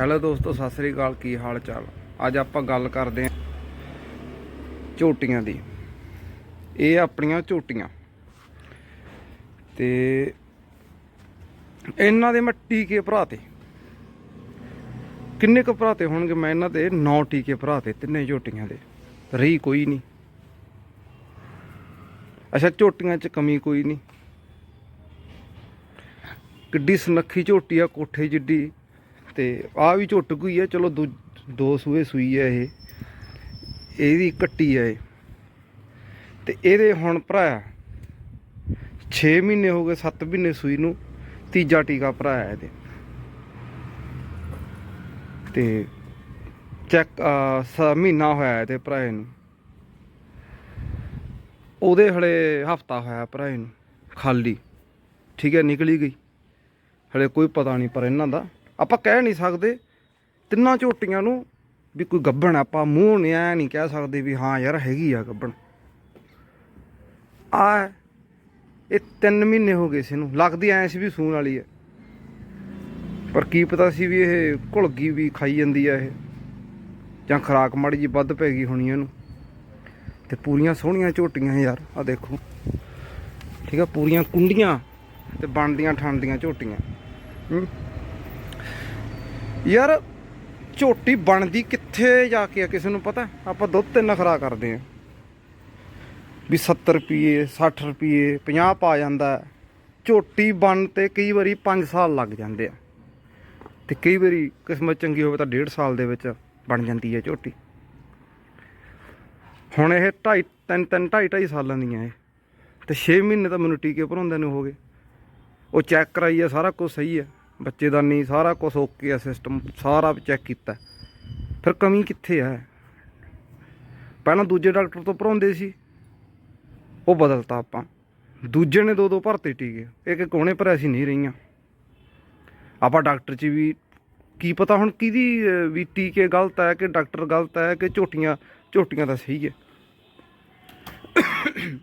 Hello ਦੋਸਤੋ, ਸਤਿ ਸ੍ਰੀ ਅਕਾਲ, ਕੀ ਹਾਲ ਚਾਲ? ਅੱਜ ਆਪਾਂ ਗੱਲ ਕਰਦੇ ਹਾਂ ਝੋਟੀਆਂ ਦੀ। ਇਹ ਆਪਣੀਆਂ ਝੋਟੀਆਂ। ਤੇ ਇਹਨਾਂ ਦੇ ਮੈਂ ਟੀਕੇ ਭਰਾਤੇ ਕਿੰਨੇ ਕੁ ਭਰਾਤੇ ਹੋਣਗੇ ਮੈਂ ਇਹਨਾਂ ਦੇ 9 ਟੀਕੇ ਭਰਾਤੇ ਤਿੰਨੇ ਝੋਟੀਆਂ ਦੇ। ਰਹੀ ਕੋਈ ਨਹੀਂ। ਅੱਛਾ, ਝੋਟੀਆਂ 'ਚ ਕਮੀ ਕੋਈ ਨਹੀਂ। ਕਿੱਡੀ ਸੁਨੱਖੀ ਝੋਟੀ ਆ, ਕੋਠੇ ਜਿੱਡੀ। ਤੇ ਆ ਵੀ ਝੁੱਟ ਗਈ ਹੈ ਚਲੋ ਦੂ- ਦੋ ਸੂਏ ਸੂਈ ਹੈ ਇਹ। ਇਹਦੀ ਕੱਟੀ ਹੈ ਇਹ। ਤੇ ਇਹਦੇ ਹੁਣ ਭਰਾ 6 ਮਹੀਨੇ ਹੋ ਗਏ 7 ਮਹੀਨੇ ਸੂਈ ਨੂੰ, ਤੀਜਾ ਟੀਕਾ ਭਰਾਇਆ ਇਹਦੇ। ਤੇ ਚੈੱਕ ਸ, ਮਹੀਨਾ ਹੋਇਆ ਇਹਦੇ ਭਰਾਏ ਨੂੰ ਉਹਦੇ ਹਲੇ ਹਫਤਾ ਹੋਇਆ ਭਰਾਏ ਨੂੰ ਖਾਲੀ। ਠੀਕ ਹੈ ਨਿਕਲੀ ਗਈ। ਹਲੇ ਕੋਈ ਪਤਾ ਨਹੀਂ ਪਰ ਇਹਨਾਂ ਦਾ। ਆਪਾਂ ਕਹਿ ਨਹੀਂ ਸਕਦੇ। ਤਿੰਨਾਂ ਝੋਟੀਆਂ ਨੂੰ ਵੀ ਕੋਈ ਗੱਬਣ ਆਪਾਂ ਮੂੰਹ ਨੇ ਐ ਨਹੀਂ ਕਹਿ ਸਕਦੇ ਵੀ ਹਾਂ ਯਾਰ ਹੈਗੀ ਆ ਗੱਬਣ। ਆ, ਇਹ 3 ਮਹੀਨੇ ਹੋ ਗਏ ਸੀ ਇਹਨੂੰ। ਲੱਗਦੀ ਐ ਸੀ ਵੀ ਸੂਣ ਵਾਲੀ ਹੈ ਪਰ ਕੀ ਪਤਾ ਸੀ ਵੀ ਇਹ ਘੁਲਗੀ ਵੀ ਖਾਈ ਜਾਂਦੀ ਆ ਇਹ। ਜਾਂ ਖਰਾਕ ਮਾੜੀ ਜੀ ਵੱਧ ਪੈ ਗਈ ਹੋਣੀ ਇਹਨੂੰ। ਤੇ ਪੂਰੀਆਂ ਸੋਹਣੀਆਂ ਝੋਟੀਆਂ ਯਾਰ ਆ ਦੇਖੋ। ਠੀਕ ਆ, ਪੂਰੀਆਂ ਕੁੰਡੀਆਂ ਤੇ ਬਣਦੀਆਂ ਠੰਡੀਆਂ ਝੋਟੀਆਂ। ਹੂੰ। ਯਾਰ, ਝੋਟੀ ਬਣਦੀ ਕਿੱਥੇ ਜਾ ਕੇ ਆ ਕਿਸੇ ਨੂੰ ਪਤਾ? ਆਪਾਂ ਦੁੱਧ ਤੇ ਨਖਰਾ ਕਰਦੇ ਆ ਵੀ 70 ਰੁਪਏ 60 ਰੁਪਏ 50 ਪਾ ਜਾਂਦਾ ਝੋਟੀ ਬਣ ਤੇ ਕਈ ਵਾਰੀ 5 ਸਾਲ ਲੱਗ ਜਾਂਦੇ ਆ। ਤੇ ਕਈ ਵਾਰੀ ਕਿਸਮਤ ਚੰਗੀ ਹੋਵੇ ਤਾਂ 1.5 ਸਾਲ ਦੇ ਵਿੱਚ ਬਣ ਜਾਂਦੀ ਹੈ ਝੋਟੀ। ਹੁਣ ਇਹ 2.5 3 3 2.5 2.5 ਸਾਲਾਂ ਦੀਆਂ ਇਹ। ਤੇ 6 ਮਹੀਨੇ ਤਾਂ ਮੈਨੂੰ ਟੀਕੇ ਭਰਾਉਂਦੇ ਨੂੰ ਹੋ ਗਏ। ਉਹ ਚੈੱਕ ਕਰਾਈ ਆ, ਸਾਰਾ ਕੁਝ ਸਹੀ ਹੈ ਬੱਚੇਦਾਨੀ ਸਾਰਾ ਕੁਝ ਓਕੇ ਆ ਸਿਸਟਮ ਸਾਰਾ ਚੈੱਕ ਕੀਤਾ। ਫਿਰ ਕਮੀ ਕਿੱਥੇ ਹੈ ਪਹਿਲਾਂ ਦੂਜੇ ਡਾਕਟਰ ਤੋਂ ਭਰਾਉਂਦੇ ਸੀ। ਉਹ ਬਦਲਤਾ ਆਪਾਂ। ਦੂਜੇ ਨੇ ਦੋ ਦੋ ਭਰਤੇ ਟੀਕੇ। ਇੱਕ ਇੱਕ ਕੋਣੇ ਭਰਿਆ ਸੀ, ਨਹੀਂ ਰਹੀਆਂ। ਆਪਾਂ ਡਾਕਟਰ 'ਚ ਵੀ ਕੀ ਪਤਾ ਹੁਣ ਕਿਹਦੀ ਵੀ ਟੀਕੇ ਗਲਤ ਹੈ ਕਿ ਡਾਕਟਰ ਗਲਤ ਹੈ ਕਿ ਝੋਟੀਆਂ ਝੋਟੀਆਂ ਤਾਂ ਸਹੀ ਹੈ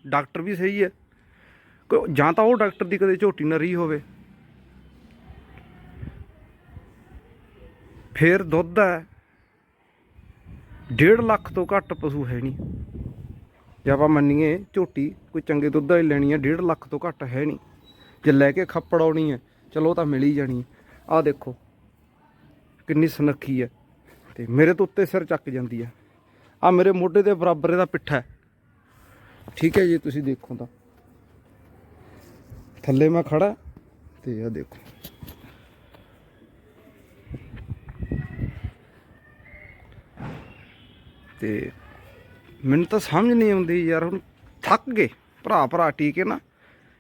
ਡਾਕਟਰ ਵੀ ਸਹੀ ਹੈ ਜਾਂ ਤਾਂ ਉਹ ਡਾਕਟਰ ਦੀ ਕਦੇ ਝੋਟੀ ਨਾ ਰਹੀ ਹੋਵੇ। ਫਿਰ ਦੁੱਧ ਹੈ। 1.5 ਲੱਖ ਤੋਂ ਘੱਟ ਪਸ਼ੂ ਹੈ ਨਹੀਂ। ਜੇ ਆਪਾਂ ਮੰਨੀਏ ਝੋਟੀ, ਕੋਈ ਚੰਗੇ ਦੁੱਧ ਵਾਲੀ ਲੈਣੀ ਹੈ 1.5 ਲੱਖ ਤੋਂ ਘੱਟ ਹੈ ਨਹੀਂ। ਜੇ ਲੈ ਕੇ ਖੱਪੜ ਆਉਣੀ ਹੈ, ਚਲੋ ਤਾਂ ਮਿਲ ਹੀ ਜਾਣੀ ਹੈ। ਆਹ ਦੇਖੋ, ਕਿੰਨੀ ਸੁਨੱਖੀ ਹੈ। ਤੇ ਮੇਰੇ ਤੋਂ ਉੱਤੇ ਸਿਰ ਚੱਕ ਜਾਂਦੀ ਹੈ। ਆ ਮੇਰੇ ਮੋਢੇ ਦੇ ਬਰਾਬਰ ਇਹਦਾ ਪਿੱਠਾ ਠੀਕ ਹੈ ਜੀ, ਤੁਸੀਂ ਦੇਖੋ ਤਾਂ। ਥੱਲੇ ਮੈਂ ਖੜਾ ਤੇ ਆ ਦੇਖੋ। ਤੇ ਮੈਨੂੰ ਤਾਂ ਸਮਝ ਨਹੀਂ ਆਉਂਦੀ ਯਾਰ, ਹੁਣ ਥੱਕ ਗਏ। ਭਰਾ ਭਰਾ ਟੀਕੇ ਨਾ,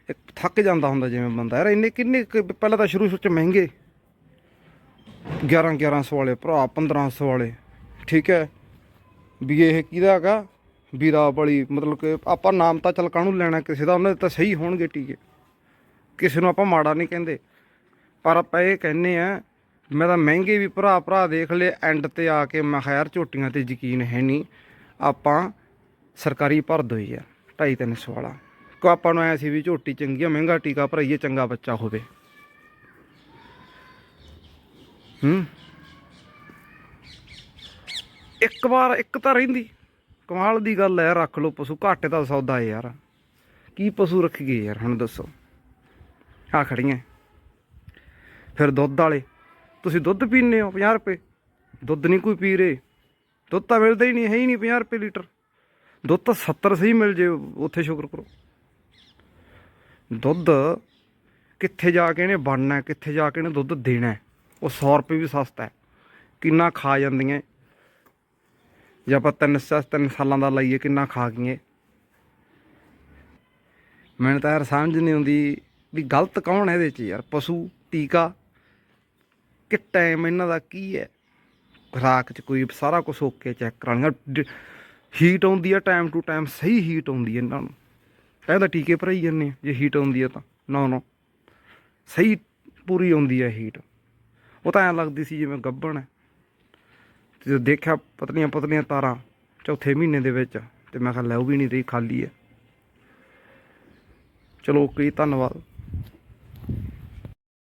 ਇੱਕ ਥੱਕ ਜਾਂਦਾ ਹੁੰਦਾ ਜਿਵੇਂ ਬੰਦਾ। ਯਾਰ ਇੰਨੇ ਕਿੰਨੇ ਕੁ- ਪਹਿਲਾਂ ਤਾਂ ਸ਼ੁਰੂ ਸ਼ੁਰੂ ਚ ਮਹਿੰਗੇ। 11 1100 ਵਾਲੇ ਭਰਾ 1500 ਵਾਲੇ। ਠੀਕ ਹੈ? ਵੀ ਇਹ ਕਿਹਦਾ ਹੈਗਾ? ਵੀਰਾ ਵਾਲੀ, ਮਤਲਬ ਕਿ ਆਪਾਂ ਨਾਮ ਤਾਂ ਚਲ ਕਾਹਨੂੰ ਲੈਣਾ ਕਿਸੇ ਦਾ? ਉਹਨਾਂ ਦੇ ਤਾਂ ਸਹੀ ਹੋਣਗੇ ਟੀਕੇ। ਕਿਸੇ ਨੂੰ ਆਪਾਂ ਮਾੜਾ ਨਹੀਂ ਕਹਿੰਦੇ। ਪਰ ਆਪਾਂ ਇਹ ਕਹਿੰਨੇ ਆ ਮੈਂ ਤਾਂ ਮਹਿੰਗੇ ਵੀ ਭਰਾ ਭਰਾ ਦੇਖ ਲਏ ਐਂਡ ਤੇ ਆ ਕੇ ਮੈਂ ਖੈਰ ਝੋਟੀਆਂ ਤੇ ਯਕੀਨ ਹੈ ਨਹੀਂ, ਆਪਾਂ ਸਰਕਾਰੀ ਭਰ ਦੋਈ ਯਾਰ 2.5 300 ਵਾਲਾ। ਕੋ ਆਪਾਂ ਨੂੰ ਐ ਸੀ ਵੀ ਝੋਟੀ ਚੰਗੀ ਆ, ਮਹਿੰਗਾ ਟੀਕਾ ਭਰਾਈਏ, ਚੰਗਾ ਬੱਚਾ ਹੋਵੇ। ਹੂੰ? ਇੱਕ ਵਾਰ ਇੱਕ ਤਾਂ ਰਹਿੰਦੀ। ਕਮਾਲ ਦੀ ਗੱਲ ਹੈ ਰੱਖ ਲਓ ਪਸ਼ੂ, ਘਾਟੇ ਦਾ ਸੌਦਾ ਹੈ ਯਾਰ। ਕੀ ਪਸ਼ੂ ਰੱਖੀਏ ਯਾਰ, ਹੁਣ ਦੱਸੋ। ਆ ਖੜੀਆਂ। ਫਿਰ ਦੁੱਧ ਵਾਲੇ। ਤੁਸੀਂ ਦੁੱਧ ਪੀਂਦੇ ਹੋ 50 ਰੁਪਏ। ਦੁੱਧ ਨਹੀਂ ਕੋਈ ਪੀ ਰਹੇ। ਦੁੱਧ ਤਾਂ ਮਿਲਦਾ ਹੀ ਨਹੀਂ, ਹੈ ਹੀ ਨਹੀਂ 50 ਰੁਪਏ ਲੀਟਰ। ਦੁੱਧ ਤਾਂ 70 ਸਹੀ ਮਿਲ ਜੇ, ਉੱਥੇ ਸ਼ੁਕਰ ਕਰੋ। ਦੁੱਧ ਕਿੱਥੇ ਜਾ ਕੇ ਇਹਨੇ ਬਣਨਾ ਕਿੱਥੇ ਜਾ ਕੇ ਇਹਨੇ ਦੁੱਧ ਦੇਣਾ ਉਹ 100 ਰੁਪਏ ਵੀ ਸਸਤਾ ਹੈ। ਕਿੰਨਾ ਖਾ ਜਾਂਦੀਆਂ ਜੇ ਆਪਾਂ ਤਿੰਨ ਸ- ਤਿੰਨ ਸਾਲਾਂ ਦਾ ਲਈਏ, ਕਿੰਨਾ ਖਾ ਗਈਏ ਮੈਨੂੰ ਤਾਂ ਯਾਰ ਸਮਝ ਨਹੀਂ ਆਉਂਦੀ ਵੀ ਗਲਤ ਕੌਣ ਹੈ ਇਹਦੇ ਚ ਯਾਰ, ਪਸ਼ੂ, ਟੀਕਾ ਕਿ ਟਾਈਮ ਇਹਨਾਂ ਦਾ ਕੀ ਹੈ? ਖੁਰਾਕ ਚ ਕੋਈ ਸਾਰਾ ਕੁਝ ਓਕੇ ਚੈੱਕ ਕਰਾਂਗਾ ਹੀਟ ਆਉਂਦੀ ਹੈ ਟਾਈਮ ਟੂ ਟਾਈਮ ਸਹੀ ਹੀਟ ਆਉਂਦੀ ਹੈ ਇਹਨਾਂ ਨੂੰ। ਕਹਿੰਦਾ ਟੀਕੇ ਭਰਾਈ ਜਾਂਦੇ ਆ, ਜੇ ਹੀਟ ਆਉਂਦੀ ਹੈ ਤਾਂ। ਨਾ ਨਾ। ਸਹੀ ਪੂਰੀ ਆਉਂਦੀ ਹੈ ਹੀਟ ਉਹ ਤਾਂ ਐਂ ਲੱਗਦੀ ਸੀ ਜਿਵੇਂ ਗੱਭਣ ਹੈ। ਤੇ ਦੇਖਿਆ ਪਤਲੀਆਂ ਪਤਲੀਆਂ ਤਾਰਾਂ ਚੌਥੇ ਮਹੀਨੇ ਦੇ ਵਿੱਚ, ਤੇ ਮੈਂ ਕਿਹਾ ਲੈ ਉਹ ਵੀ ਨਹੀਂ ਰਹੀ ਖਾਲੀ ਹੈ। ਚਲੋ ਓਕੇ ਧੰਨਵਾਦ।